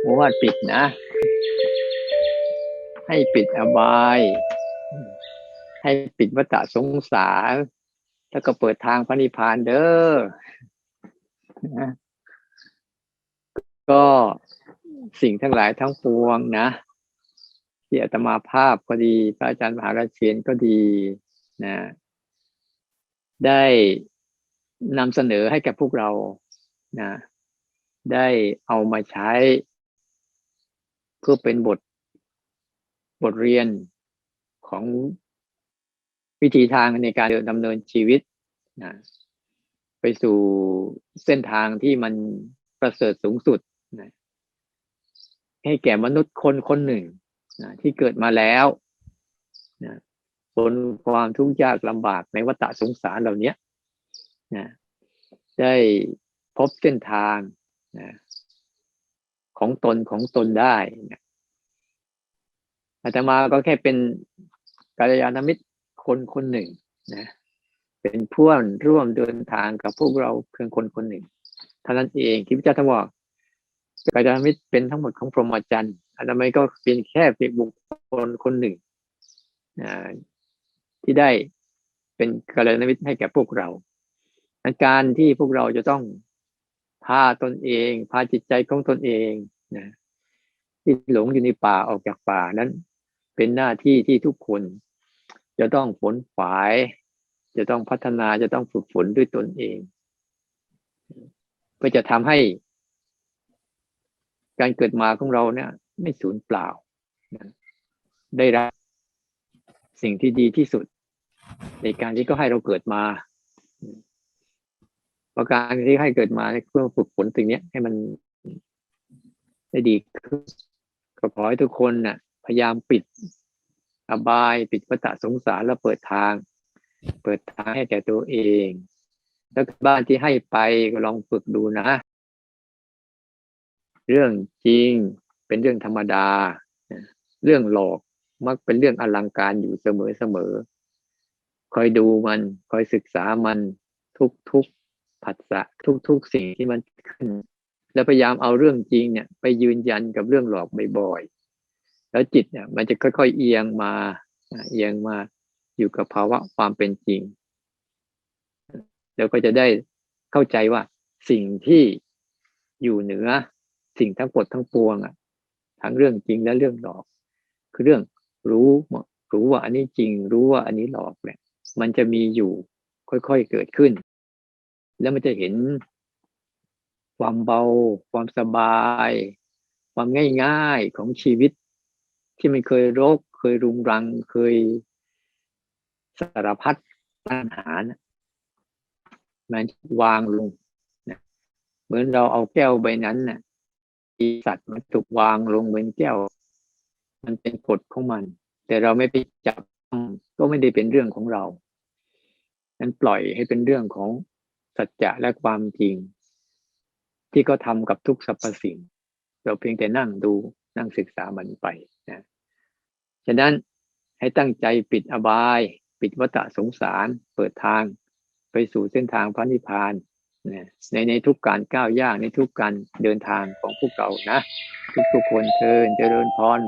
โอวาปิดนะ ให้ปิดอบาย ให้ปิดวัฏสงสาร แล้วก็เปิดทางพระนิพพานเด้อนะก็สิ่งทั้งหลายทั้งปวงนะที่อาตมาภาพก็ดีพระอาจารย์มหาราชเชนก็ดีนะ ได้ นำเสนอให้กับพวกเรานะได้เอามาใช้ เพื่อเป็นบทบทเรียนของวิธีทางในการดำเนินชีวิตนะไปสู่เส้นทางที่มันประเสริฐสูงสุดนะให้แก่มนุษย์คนคนหนึ่งนะที่เกิดมาแล้วนะบนความทุกข์ยากลำบากในวัฏสงสารเหล่านี้ นะได้พบเส้นทางนะของตนของตนได้นะอาตมาก็แค่เป็นกัลยาณมิตรคนคนหนึ่งนะเป็นเพื่อนร่วมเดินทางกับพวกเราเพียงคนคนหนึ่งเท่านั้นเองที่พระเจ้าท่านบอกกัลยาณมิตรเป็นทั้งหมดของพรหมจรรย์อาตมาก็เป็นแค่เป็นบุคคลคนหนึ่งนะที่ได้เป็นกัลยาณมิตรให้แก่พวกเรา การที่พวกเราจะต้องพาตนเอง พาจิตใจของตนเองนะที่หลงอยู่ในป่าออกจากป่านั้น เป็นหน้าที่ที่ทุกคน จะต้องฝนฝาย จะต้องพัฒนาจะต้องฝึกฝนด้วยตนเอง เพื่อจะทำให้ การเกิดมาของเราเนี่ย ไม่สูญเปล่านะได้รับสิ่งที่ดีที่สุด ในการที่ก็ให้เราเกิดมา ประการที่ให้เกิดมาเพื่อฝึกฝนสิ่งนี้ให้มันได้ดีขึ้นก็ขอให้ทุกคนนะ่ะ พยายามปิดอบายปิดวัฏสงสารแล้วเปิดทาง เปิดทางให้แก่ตัวเอง แล้วบ้านที่ให้ไปก็ลองฝึกดูนะ เรื่องจริงเป็นเรื่องธรรมดา เรื่องหลอกมักเป็นเรื่องอลังการอยู่เสมอเสมอคอยดูมันคอยศึกษามันทุกทุก ผัสสะทุกๆสิ่งที่มันขึ้น แล้วพยายามเอาเรื่องจริงเนี่ย ไปยืนยันกับเรื่องหลอกบ่อยๆแล้วจิตเนี่ย มันจะค่อยๆเอียงมาเอียงมาอยู่กับภาวะความเป็นจริง แล้วก็จะได้เข้าใจว่าสิ่งที่อยู่เหนือสิ่งทั้งหมดทั้งปวงอะทั้งเรื่องจริงและเรื่องหลอก คือเรื่องรู้รู้ว่าอันนี้จริง รู้ว่าอันนี้หลอกเนี่ยมันจะมีอยู่ค่อยๆเกิดขึ้น แล้วมันจะเห็นความเบา ความสบาย ความง่ายๆของชีวิต ที่มันเคยรก เคยรุงรัง เคยสารพัดปัญหานะมันวางลงนะเหมือนเราเอาแก้วใบนั้นนะ่ะสัตว์มันถูกวางลงเหมือนแก้ว มันเป็นกฎของมัน แต่เราไม่ไปจับก็ไม่ได้เป็นเรื่องของเรานั้นปล่อยให้เป็นเรื่องของ สัจจะและความจริง ที่เขาทากับทุกสรรพสิ่ง เราเพียงแต่นั่งดูนั่งศึกษามันไปนะฉะนั้นให้ตั้งใจปิดอบาย ปิดวัฏสงสาร เปิดทาง ไปสู่เส้นทางพระนิพพานนะในในทุกการก้าวย่างในทุกการเดินทางของพวกเรานะ ทุกทุกคนเทินเจริญพร